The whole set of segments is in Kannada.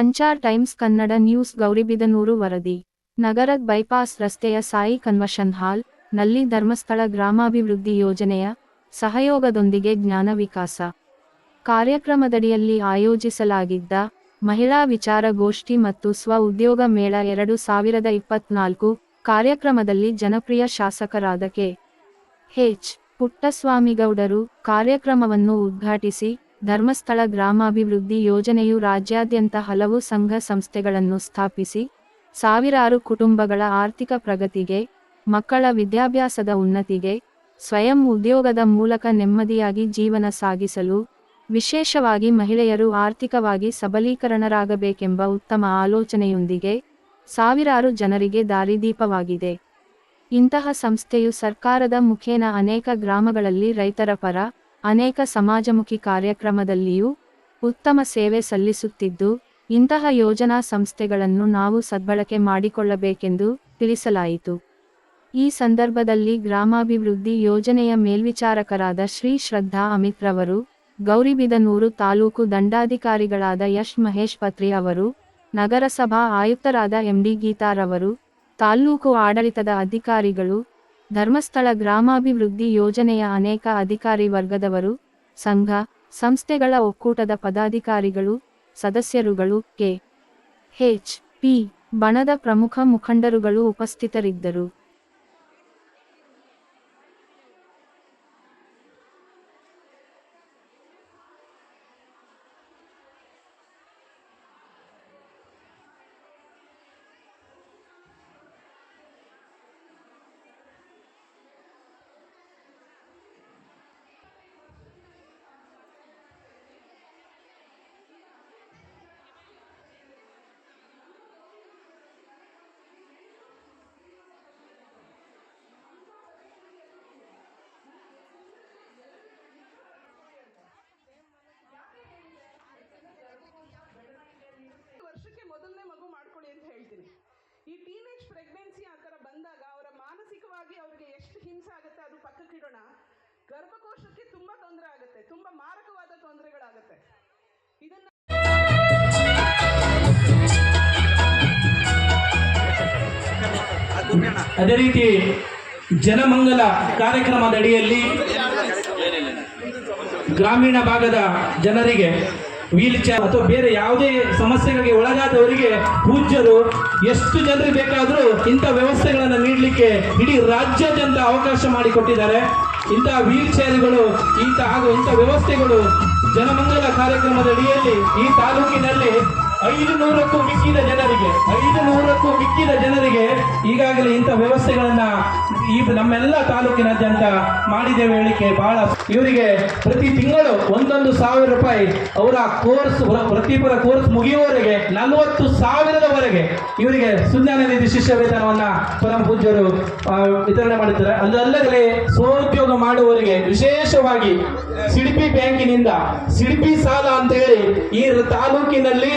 ಸಂಚಾರ್ ಟೈಮ್ಸ್ ಕನ್ನಡ ನ್ಯೂಸ್ ಗೌರಿಬಿದನೂರು ವರದಿ. ನಗರದ ಬೈಪಾಸ್ ರಸ್ತೆಯ ಸಾಯಿ ಕನ್ವಷನ್ ಹಾಲ್, ನಲ್ಲಿ ಧರ್ಮಸ್ಥಳ ಗ್ರಾಮಾಭಿವೃದ್ಧಿ ಯೋಜನೆಯ ಸಹಯೋಗದೊಂದಿಗೆ ಜ್ಞಾನ ವಿಕಾಸ. ಕಾರ್ಯಕ್ರಮದಡಿಯಲ್ಲಿ ಆಯೋಜಿಸಲಾಗಿದ್ದ ಮಹಿಳಾ ವಿಚಾರಗೋಷ್ಠಿ ಮತ್ತು ಸ್ವ ಉದ್ಯೋಗ ಮೇಳ ಎರಡು ಸಾವಿರದ ಇಪ್ಪತ್ನಾಲ್ಕು ಕಾರ್ಯಕ್ರಮದಲ್ಲಿ ಜನಪ್ರಿಯ ಶಾಸಕರಾದ ಕೆ. ಹೆಚ್ ಪುಟ್ಟಸ್ವಾಮಿಗೌಡರು ಕಾರ್ಯಕ್ರಮವನ್ನು ಉದ್ಘಾಟಿಸಿ ಧರ್ಮಸ್ಥಳ ಗ್ರಾಮಾಭಿವೃದ್ಧಿ ಯೋಜನೆಯು ರಾಜ್ಯಾದ್ಯಂತ ಹಲವು ಸಂಘ ಸಂಸ್ಥೆಗಳನ್ನು ಸ್ಥಾಪಿಸಿ, ಸಾವಿರಾರು ಕುಟುಂಬಗಳ ಆರ್ಥಿಕ ಪ್ರಗತಿಗೆ, ಮಕ್ಕಳ ವಿದ್ಯಾಭ್ಯಾಸದ ಉನ್ನತಿಗೆ, ಸ್ವಯಂ ಉದ್ಯೋಗದ ಮೂಲಕ ನೆಮ್ಮದಿಯಾಗಿ ಜೀವನ ಸಾಗಿಸಲು, ವಿಶೇಷವಾಗಿ ಮಹಿಳೆಯರು ಆರ್ಥಿಕವಾಗಿ ಸಬಲೀಕರಣರಾಗಬೇಕೆಂಬ ಉತ್ತಮ ಆಲೋಚನೆಯೊಂದಿಗೆ ಸಾವಿರಾರು ಜನರಿಗೆ ದಾರಿದೀಪವಾಗಿದೆ. ಇಂತಹ ಸಂಸ್ಥೆಯು ಸರ್ಕಾರದ ಮುಖೇನ ಅನೇಕ ಗ್ರಾಮಗಳಲ್ಲಿ ರೈತರ ಪರ ಅನೇಕ ಸಮಾಜಮುಖಿ ಕಾರ್ಯಕ್ರಮದಲ್ಲಿಯೂ ಉತ್ತಮ ಸೇವೆ ಸಲ್ಲಿಸುತ್ತಿದ್ದು, ಇಂತಹ ಯೋಜನಾ ಸಂಸ್ಥೆಗಳನ್ನು ನಾವು ಸದ್ಬಳಕೆ ಮಾಡಿಕೊಳ್ಳಬೇಕೆಂದು ತಿಳಿಸಲಾಯಿತು. ಈ ಸಂದರ್ಭದಲ್ಲಿ ಗ್ರಾಮಾಭಿವೃದ್ಧಿ ಯೋಜನೆಯ ಮೇಲ್ವಿಚಾರಕರಾದ ಶ್ರೀ ಶ್ರದ್ಧಾ ಅಮಿತ್ ರವರು ಗೌರಿಬಿದನೂರು ತಾಲೂಕು ದಂಡಾಧಿಕಾರಿಗಳಾದ ಯಶ್ ಮಹೇಶ್ ಪತ್ರಿ ಅವರು, ನಗರಸಭಾ ಆಯುಕ್ತರಾದ ಎಂಡಿ ಗೀತಾರವರು ತಾಲೂಕು ಆಡಳಿತದ ಅಧಿಕಾರಿಗಳು ಧರ್ಮಸ್ಥಳ ಗ್ರಾಮಾಭಿವೃದ್ಧಿ ಯೋಜನೆಯ ಅನೇಕ ಅಧಿಕಾರಿ ವರ್ಗದವರು, ಸಂಘ, ಸಂಸ್ಥೆಗಳ ಒಕ್ಕೂಟದ ಪದಾಧಿಕಾರಿಗಳು, ಸದಸ್ಯರುಗಳು, ಕೆ. ಎಚ್. ಪಿ. ಬಣದ ಪ್ರಮುಖ ಮುಖಂಡರುಗಳು ಉಪಸ್ಥಿತರಿದ್ದರು. ತುಂಬ ಮಾರಕವಾದ ತೊಂದರೆಗಳಾಗುತ್ತೆ. ಇದನ್ನ ಅದೇ ರೀತಿ ಜನಮಂಗಲ ಕಾರ್ಯಕ್ರಮದ ಅಡಿಯಲ್ಲಿ ಗ್ರಾಮೀಣ ಭಾಗದ ಜನರಿಗೆ ವೀಲ್ ಚೇರ್ ಅಥವಾ ಬೇರೆ ಯಾವುದೇ ಸಮಸ್ಯೆಗಳಿಗೆ ಒಳಗಾದವರಿಗೆ ಪೂಜ್ಯರು ಎಷ್ಟು ಜನರಿಗೆ ಬೇಕಾದರೂ ಇಂಥ ವ್ಯವಸ್ಥೆಗಳನ್ನು ನೀಡಲಿಕ್ಕೆ ಇಡೀ ರಾಜ್ಯಾದ್ಯಂತ ಅವಕಾಶ ಮಾಡಿಕೊಟ್ಟಿದ್ದಾರೆ. ಇಂಥ ವೀಲ್ ಚೇರ್ಗಳು ಇಂತಹ ಇಂಥ ವ್ಯವಸ್ಥೆಗಳು ಜನಮಂಗಲ ಕಾರ್ಯಕ್ರಮದ ಅಡಿಯಲ್ಲಿ ಈ ತಾಲೂಕಿನಲ್ಲಿ ಐದು ನೂರಕ್ಕೂ ಮಿಕ್ಕಿದ ಜನರಿಗೆ ಐದು ನೂರಕ್ಕೂ ಮಿಕ್ಕಿದ ಜನರಿಗೆ ಈಗಾಗಲೇ ಇಂಥ ವ್ಯವಸ್ಥೆಗಳನ್ನ ಈ ನಮ್ಮೆಲ್ಲ ತಾಲೂಕಿನಾದ್ಯಂತ ಮಾಡಿದ್ದೇವೆ ಹೇಳಿಕೆ ಬಹಳ ಇವರಿಗೆ ಪ್ರತಿ ತಿಂಗಳು ಒಂದೊಂದು ಸಾವಿರ ರೂಪಾಯಿ ಅವರ ಕೋರ್ಸ್ ವೃತ್ತಿಪರ ಕೋರ್ಸ್ ಮುಗಿಯುವವರೆಗೆ ನಲವತ್ತು ಸಾವಿರದವರೆಗೆ ಇವರಿಗೆ ಸುಜ್ಞಾನ ನಿಧಿ ಶಿಷ್ಯ ವೇತನವನ್ನ ಪರಮ ಪೂಜ್ಯರು ವಿತರಣೆ ಮಾಡಿದ್ದಾರೆ ಅದಲ್ಲದೆ ಸ್ವೋದ್ಯೋಗ ಮಾಡುವವರಿಗೆ ವಿಶೇಷವಾಗಿ ಸಿಡಿಪಿ ಬ್ಯಾಂಕಿನಿಂದ ಸಿಡಿಪಿ ಸಾಲ ಅಂತ ಹೇಳಿ ಈ ತಾಲೂಕಿನಲ್ಲಿ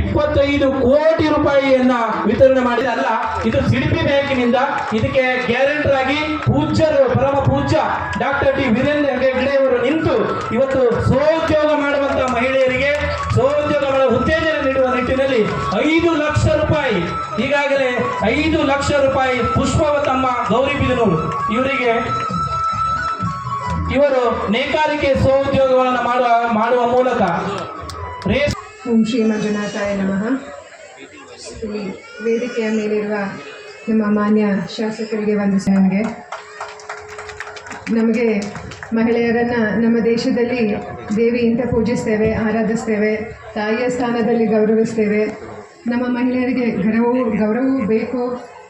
ಇಪ್ಪತ್ತೈದು ಕೋಟಿ ರೂಪಾಯಿಯನ್ನ ವಿತರಣೆ ಮಾಡಿದೆ. ಅಲ್ಲ, ಇದು ಸಿಡಿಪಿ ಬ್ಯಾಂಕಿನಿಂದ ಇದಕ್ಕೆ ಗ್ಯಾರಂಟರ್ ಆಗಿ ಪೂಜ್ಯರು ಪರಮ ಪೂಜ್ಯ ಡಾಕ್ಟರ್ ಟಿ. ವೀರೇಂದ್ರ ಹೆಗ್ಗಡೆ ಅವರು ನಿಂತು ಇವತ್ತು ಸ್ವೋದ್ಯೋಗ ಮಾಡುವಂತ ಮಹಿಳೆಯರಿಗೆ ಸ್ವೋದ್ಯೋಗ ಮಾಡುವ ಉತ್ತೇಜನ ನೀಡುವ ನಿಟ್ಟಿನಲ್ಲಿ ಐದು ಲಕ್ಷ ರೂಪಾಯಿ, ಈಗಾಗಲೇ ಐದು ಲಕ್ಷ ರೂಪಾಯಿ ಪುಷ್ಪವತಮ್ಮ ಗೌರಿಬಿದನೂರು ಇವರಿಗೆ ಇವರು ನೇಕಾರಿಕೆ ಸ್ವೋದ್ಯೋಗಗಳನ್ನು ಮಾಡುವ ಮಾಡುವ ಮೂಲಕ ರೇಸ್ ಓಂ ಶ್ರೀ ಮಂಜುನಾಥಾಯ ನಮಃ. ಈ ವೇದಿಕೆಯ ಮೇಲಿರುವ ನಮ್ಮ ಮಾನ್ಯ ಶಾಸಕರಿಗೆ ವಂದಿಸಿ ನನಗೆ. ನಮಗೆ ಮಹಿಳೆಯರನ್ನು ನಮ್ಮ ದೇಶದಲ್ಲಿ ದೇವಿ ಅಂತ ಪೂಜಿಸ್ತೇವೆ, ಆರಾಧಿಸ್ತೇವೆ, ತಾಯಿಯ ಸ್ಥಾನದಲ್ಲಿ ಗೌರವಿಸ್ತೇವೆ. ನಮ್ಮ ಮಹಿಳೆಯರಿಗೆ ಗೌರವವು, ಗೌರವವೂ ಬೇಕು,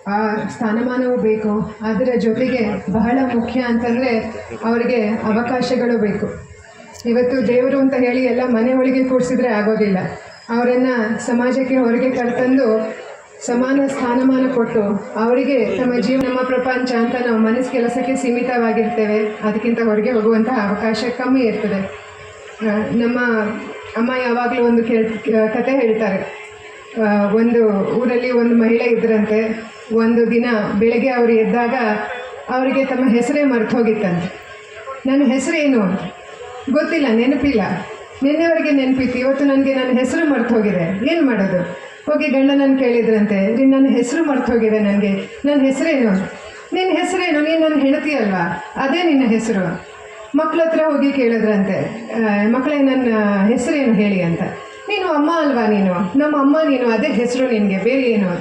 ಆ ಸ್ಥಾನಮಾನವೂ ಬೇಕು. ಅದರ ಜೊತೆಗೆ ಬಹಳ ಮುಖ್ಯ ಅಂತಂದರೆ ಅವರಿಗೆ ಅವಕಾಶಗಳು ಬೇಕು. ಇವತ್ತು ದೇವರು ಅಂತ ಹೇಳಿ ಎಲ್ಲ ಮನೆ ಒಳಗೆ ಕೂಡಿಸಿದ್ರೆ ಆಗೋದಿಲ್ಲ. ಅವರನ್ನು ಸಮಾಜಕ್ಕೆ ಹೊರಗೆ ಕರೆತಂದು ಸಮಾನ ಸ್ಥಾನಮಾನ ಕೊಟ್ಟು ಅವರಿಗೆ ತಮ್ಮ ಜೀವ ನಮ್ಮ ಪ್ರಪಂಚ ಅಂತ ನಾವು ಮನಸ್ಸು ಕೆಲಸಕ್ಕೆ ಸೀಮಿತವಾಗಿರ್ತೇವೆ. ಅದಕ್ಕಿಂತ ಹೊರಗೆ ಹೋಗುವಂತಹ ಅವಕಾಶ ಕಮ್ಮಿ ಇರ್ತದೆ. ನಮ್ಮ ಅಮ್ಮ ಯಾವಾಗಲೂ ಒಂದು ಕೇಳ್ ಕತೆ ಹೇಳ್ತಾರೆ. ಒಂದು ಊರಲ್ಲಿ ಒಂದು ಮಹಿಳೆ ಇದ್ರಂತೆ. ಒಂದು ದಿನ ಬೆಳಗ್ಗೆ ಅವರು ಎದ್ದಾಗ ಅವರಿಗೆ ತಮ್ಮ ಹೆಸರೇ ಮರೆತು ಹೋಗಿತ್ತಂತೆ. ನನ್ನ ಹೆಸರೇನು ಗೊತ್ತಿಲ್ಲ, ನೆನಪಿಲ್ಲ. ನಿನ್ನೆವರೆಗೆ ನೆನಪಿತ್ತು, ಇವತ್ತು ನನಗೆ ನನ್ನ ಹೆಸರು ಮರ್ತು ಹೋಗಿದೆ. ಏನು ಮಾಡೋದು? ಹೋಗಿ ನಾನು ಕೇಳಿದ್ರಂತೆ, ನೀನು ನನ್ನ ಹೆಸರು ಮರ್ತು ಹೋಗಿದೆ ನನಗೆ. ನನ್ನ ಹೆಸರೇನು? ನಿನ್ನ ಹೆಸರೇನು? ನೀನು ನನ್ನ ಹೆಂಡತಿ ಅಲ್ವಾ? ಅದೇ ನಿನ್ನ ಹೆಸರು. ಮಕ್ಳ ಹತ್ರ ಹೋಗಿ ಕೇಳಿದ್ರಂತೆ ಮಕ್ಕಳೇ ನನ್ನ ಹೆಸರೇನು ಹೇಳಿ ಅಂತ. ನೀನು ಅಮ್ಮ ಅಲ್ವಾ ನೀನು? ನಮ್ಮ ಅಮ್ಮ ನೀನು, ಅದೇ ಹೆಸರು ನಿನಗೆ, ಬೇರೆ ಏನು?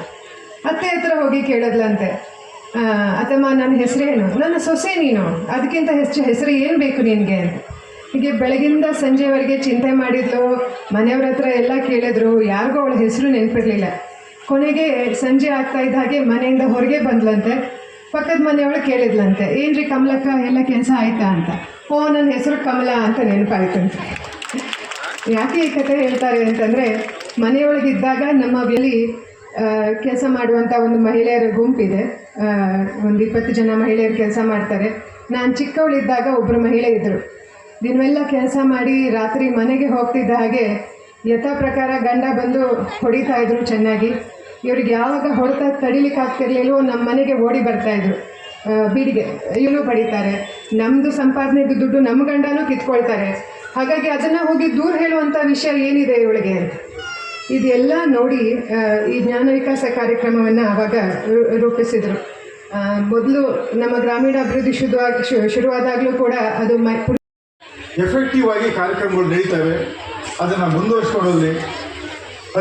ಅತ್ತೆ ಹತ್ರ ಹೋಗಿ ಕೇಳಿದ್ಲಂತೆ. ಅತ್ತಮ್ಮ ನನ್ನ ಹೆಸರೇನು? ನನ್ನ ಸೊಸೆ ನೀನು? ಅದಕ್ಕಿಂತ ಹೆಚ್ಚು ಹೆಸರು ಏನು ಬೇಕು ನಿನಗೆ? ಅಂತ ಹೀಗೆ ಬೆಳಗಿಂದ ಸಂಜೆವರೆಗೆ ಚಿಂತೆ ಮಾಡಿದ್ಲು ಮನೆಯವ್ರ ಹತ್ರ ಎಲ್ಲ ಕೇಳಿದ್ರು, ಯಾರಿಗೂ ಅವಳ ಹೆಸರು ನೆನಪಿರಲಿಲ್ಲ. ಕೊನೆಗೆ ಸಂಜೆ ಆಗ್ತಾ ಇದ್ದ ಹಾಗೆ ಮನೆಯಿಂದ ಹೊರಗೆ ಬಂದ್ಲಂತೆ. ಪಕ್ಕದ ಮನೆಯವಳು ಕೇಳಿದ್ಲಂತೆ, ಏನ್ರಿ ಕಮಲಕ್ಕ, ಎಲ್ಲ ಕೆಲಸ ಆಯ್ತಾ ಅಂತ. ಓ ನನ್ನ ಹೆಸರು ಕಮಲ ಅಂತ ನೆನಪಾಯ್ತಂತೆ. ಯಾಕೆ ಈ ಕಥೆ ಹೇಳ್ತಾರೆ ಅಂತಂದರೆ, ಮನೆಯೊಳಗಿದ್ದಾಗ ನಮ್ಮ ಬಳಿ ಕೆಲಸ ಮಾಡುವಂಥ ಒಂದು ಮಹಿಳೆಯರ ಗುಂಪಿದೆ. ಒಂದು ಇಪ್ಪತ್ತು ಜನ ಮಹಿಳೆಯರು ಕೆಲಸ ಮಾಡ್ತಾರೆ. ನಾನು ಚಿಕ್ಕವಳಿದ್ದಾಗ ಒಬ್ಬರು ಮಹಿಳೆ ಇದ್ದರು ದಿನವೆಲ್ಲ ಕೆಲಸ ಮಾಡಿ ರಾತ್ರಿ ಮನೆಗೆ ಹೋಗ್ತಿದ್ದ ಹಾಗೆ ಯಥಾ ಪ್ರಕಾರ ಗಂಡ ಬಂದು ಹೊಡಿತಾ ಇದ್ರು ಚೆನ್ನಾಗಿ. ಇವ್ರಿಗೆ ಯಾವಾಗ ಹೊಡೆತ ತಡಿಲಿಕ್ಕೆ ಆಗ್ತಿರ್ಲಿಲ್ವೋ ನಮ್ಮ ಮನೆಗೆ ಓಡಿ ಬರ್ತಾಯಿದ್ರು ಬೀಡಿಗೆ ಇವನು ಬಡಿತಾರೆ ನಮ್ಮದು ಸಂಪಾದನೆದು ದುಡ್ಡು ನಮ್ಮ ಗಂಡನೂ ಕಿತ್ಕೊಳ್ತಾರೆ. ಹಾಗಾಗಿ ಅದನ್ನು ಹೋಗಿ ದೂರ ಹೇಳುವಂಥ ವಿಷಯ ಏನಿದೆ ಇವಳಿಗೆ ಇದೆಲ್ಲ ನೋಡಿ ಈ ಜ್ಞಾನ ವಿಕಾಸ ಕಾರ್ಯಕ್ರಮವನ್ನು ಆವಾಗ ರೂಪಿಸಿದರು. ಮೊದಲು ನಮ್ಮ ಗ್ರಾಮೀಣ ಅಭಿವೃದ್ಧಿ ಶುರುವಾಗಿ ಶುರುವಾದಾಗಲೂ ಕೂಡ ಅದು ಮೈ ಎಫೆಕ್ಟಿವ್ ಆಗಿ ಕಾರ್ಯಕ್ರಮಗಳು ನಡೀತವೆ. ಅದನ್ನು ಮುಂದುವರಿಸ್ಕೊಳ್ಳೋದ್ರಲ್ಲಿ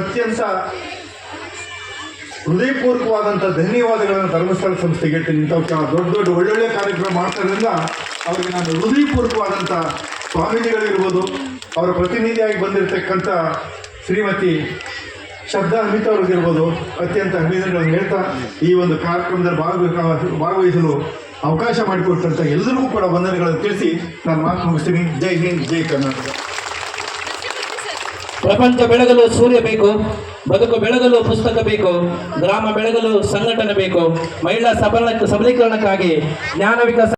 ಅತ್ಯಂತ ಹೃದಯಪೂರ್ವಕವಾದಂಥ ಧನ್ಯವಾದಗಳನ್ನು ಧರ್ಮಸ್ಥಳ ಸಂಸ್ಥೆಗೆ ಹೇಳ್ತೀನಿ. ಇಂಥ ದೊಡ್ಡ ದೊಡ್ಡ ಒಳ್ಳೊಳ್ಳೆ ಕಾರ್ಯಕ್ರಮ ಮಾಡ್ತಾರಿಂದ ಅವರಿಗೆ ನಾನು ಹೃದಯಪೂರ್ವಕವಾದಂಥ ಸ್ವಾಮೀಜಿಗಳಿರ್ಬೋದು, ಅವರ ಪ್ರತಿನಿಧಿಯಾಗಿ ಬಂದಿರತಕ್ಕಂಥ ಶ್ರೀಮತಿ ಶಬ್ದ ಅಮಿತ್ ಅವ್ರಿಗಿರ್ಬೋದು, ಅತ್ಯಂತ ಅಭಿನಂದನೆಗಳನ್ನು ಹೇಳ್ತಾ ಈ ಒಂದು ಕಾರ್ಯಕ್ರಮದಲ್ಲಿ ಭಾಗವಹಿಸ ಭಾಗವಹಿಸಲು ಅವಕಾಶ ಮಾಡಿಕೊಟ್ಟಂಥ ಎಲ್ಲರಿಗೂ ಕೂಡ ವಂದನೆಗಳನ್ನು ತಿಳಿಸಿ ನಾನು ಮಾತು ಮುಗಿಸ್ತೀನಿ. ಜೈ ಹಿಂದ್, ಜೈ ಕರ್ನಾಟಕ. ಪ್ರಪಂಚ ಬೆಳಗಲು ಸೂರ್ಯ ಬೇಕು, ಬದುಕು ಬೆಳಗಲು ಪುಸ್ತಕ ಬೇಕು, ಗ್ರಾಮ ಬೆಳಗಲು ಸಂಘಟನೆ ಬೇಕು, ಮಹಿಳಾ ಸಬಲ ಸಬಲೀಕರಣಕ್ಕಾಗಿ ಜ್ಞಾನ ವಿಕಾಸ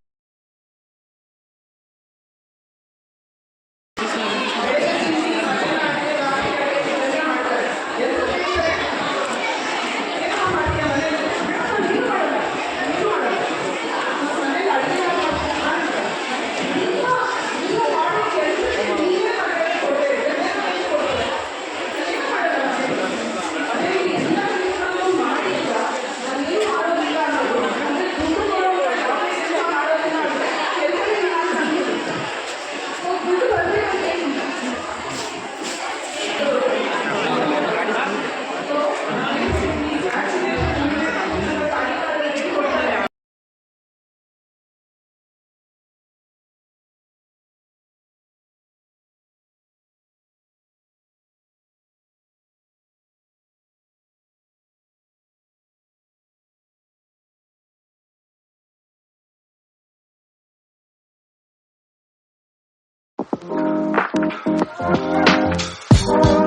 Thank you.